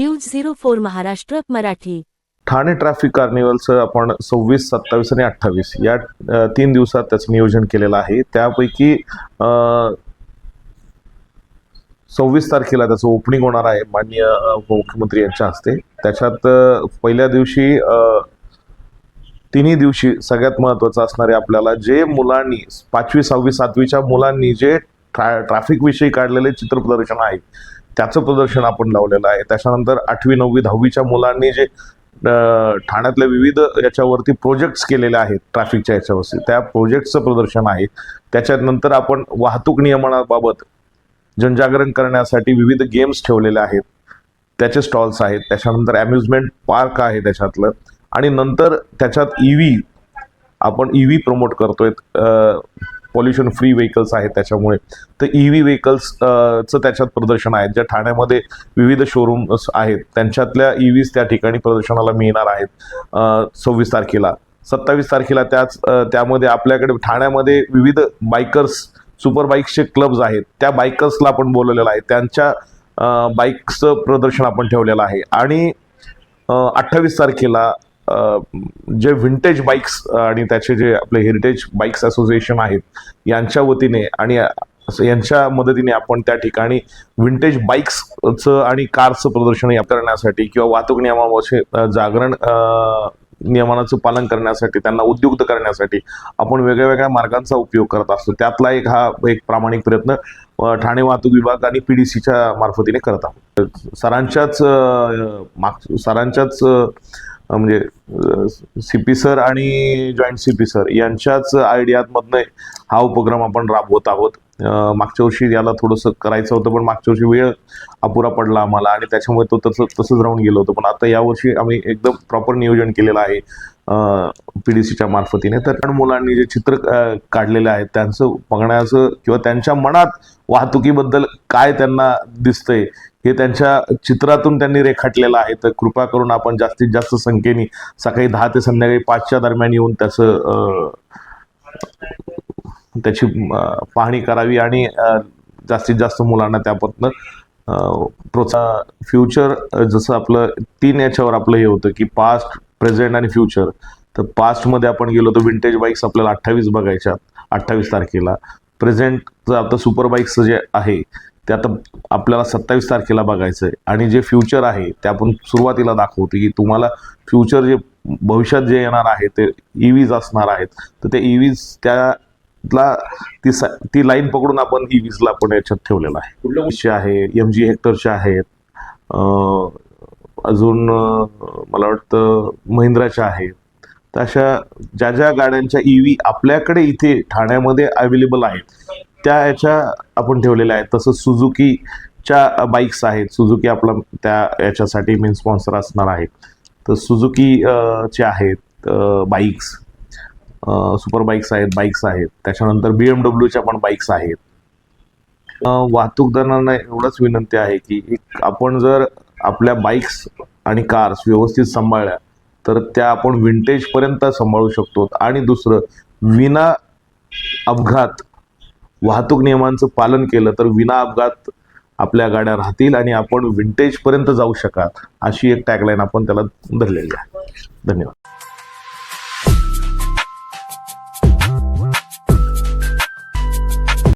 News zero four Maharashtra Marathi. Thane traffic कार्निवलचं आपण सव्वीस सत्तावीस आणि अठ्ठावीस या तीन दिवसात त्याचं नियोजन केलेलं आहे. त्यापैकी सव्वीस तारखेला त्याचं ओपनिंग होणार आहे माननीय मुख्यमंत्री उपमुख्यमंत्री यांच्या हस्ते. त्याच्यात पहिल्या दिवशी तिन्ही दिवशी सगळ्यात महत्त्वाचं असणारे आपल्याला जे मुलांनी पाचवी सहावी सातवीच्या मुलांनी जे ट्रॅ ट्रॅफिकविषयी काढलेले चित्रप्रदर्शन आहे त्याचं प्रदर्शन आपण लावलेलं आहे. त्याच्यानंतर आठवी नववी दहावीच्या मुलांनी जे ठाण्यातल्या विविध याच्यावरती प्रोजेक्ट्स केलेले आहेत ट्रॅफिकच्या याच्यावरती. त्या प्रोजेक्टचं प्रदर्शन आहे. त्याच्यानंतर आपण वाहतूक नियमनाबाबत जनजागरण करण्यासाठी विविध गेम्स ठेवलेले आहेत. त्याचे स्टॉल्स आहेत. त्याच्यानंतर अम्युजमेंट पार्क आहे त्याच्यातलं. आणि नंतर त्याच्यात ई व्ही आपण ई व्ही प्रमोट करतोय. पॉल्युशन फ्री व्हेकल्स आहेत त्याच्यामुळे. तर ई व्ही व्हेकल्सचं त्याच्यात प्रदर्शन आहे. ज्या ठाण्यामध्ये विविध शोरूम्स आहेत त्यांच्यातल्या e ई व्हीज त्या ठिकाणी प्रदर्शनाला मिळणार आहेत. सव्वीस तारखेला. सत्तावीस तारखेला त्याच त्यामध्ये आपल्याकडे ठाण्यामध्ये विविध बायकर्स सुपर बाईक्सचे क्लब्स आहेत. त्या बायकर्सला आपण बोलवलेलं आहे. त्यांच्या बाईक्सचं प्रदर्शन आपण ठेवलेलं आहे. आणि अठ्ठावीस तारखेला जे व्हिंटेज बाईक्स आणि त्याचे जे आपले हेरिटेज बाईक्स असोसिएशन आहेत यांच्या वतीने आणि असं यांच्या मदतीने आपण त्या ठिकाणी विंटेज बाईक्सचं आणि कारचं प्रदर्शन या करण्यासाठी किंवा वाहतूक नियमावरचे जागरण नियमानाचं पालन करण्यासाठी त्यांना उद्युक्त करण्यासाठी आपण वेगळ्या वेगळ्या मार्गांचा उपयोग करत असतो. त्यातला एक हा एक प्रामाणिक प्रयत्न ठाणे वाहतूक विभाग आणि पी डी सीच्या मार्फतीने करत आहोत. सरांच्याच माग सरांच्याच म्हणजे सी पी सर आणि जॉईंट सी पी सर यांच्याच आयडियामधनं हा उपक्रम आपण राबवत आहोत. मागच्या वर्षी याला थोडंसं करायचं होतं पण मागच्या वर्षी वेळ अपुरा पडला आम्हाला आणि त्याच्यामुळे तो तसं तसंच राहून गेलो होतो. पण आता यावर्षी आम्ही एकदम प्रॉपर नियोजन केलेलं आहे. पी डी सीच्या मार्फतीने. तर पण मुलांनी जे चित्र काढलेले आहेत त्यांचं बघण्याचं किंवा त्यांच्या मनात वाहतुकीबद्दल काय त्यांना दिसतंय हे त्यांच्या चित्रातून त्यांनी रेखाटलेलं आहे. तर कृपा करून आपण जास्तीत जास्त संख्येने सकाळी दहा ते संध्याकाळी पाचच्या दरम्यान येऊन त्याचं त्याची पाहणी करावी आणि जास्तीत जास्त मुलांना त्यापासून प्रोत्साहन फ्युचर जसं आपलं तीन याच्यावर आपलं हे होतं की पास्ट प्रेझेंट आणि फ्युचर. तर पास्टमध्ये आपण गेलो तर विंटेज बाईक्स आपल्याला अठ्ठावीस बघायच्या अठ्ठावीस तारखेला. प्रेझेंटचं आता सुपर बाईक्सचं जे आहे ते आता आपल्याला सत्तावीस तारखेला बघायचं आहे आणि जे फ्युचर आहे ते आपण सुरुवातीला दाखवतो की तुम्हाला फ्युचर जे भविष्यात जे येणार आहे ते ई व्हीज असणार आहेत. तर ते ई व्हीज त्याला ती सा ती लाईन पकडून आपण ई व्हीजला आपण याच्यात ठेवलेलं आहे. कुठल्या गोष्टी आहे एम जी हेक्टरचे आहेत. अजून मला वाटतं महिंद्राच्या आहेत तर अशा ज्या ज्या गाड्यांच्या ई व्ही आपल्याकडे इथे ठाण्यामध्ये अवेलेबल आहेत त्या याच्या आपण ठेवलेल्या आहेत. तसंच सुझुकीच्या बाईक्स आहेत. सुझुकी आपला त्या याच्यासाठी मेन स्पॉन्सर असणार आहे. तर सुझुकी चे आहेत बाईक्स सुपर बाईक्स आहेत बाईक्स आहेत. त्याच्यानंतर बी एम डब्ल्यूच्या पण बाईक्स आहेत. वाहतूकदारांना एवढंच विनंती आहे की एक आपण जर आपल्या बाईक्स आणि कार्स व्यवस्थित सांभाळल्या तर त्या आपण विंटेजपर्यंत सांभाळू शकतो. आणि दुसरं विना अपघात वाहतूक नियमांचं पालन केलं तर विना अपघात आपल्या गाड्या राहतील आणि आपण विंटेजपर्यंत जाऊ शकाल अशी एक टॅगलाईन आपण त्याला धरलेली आहे. धन्यवाद.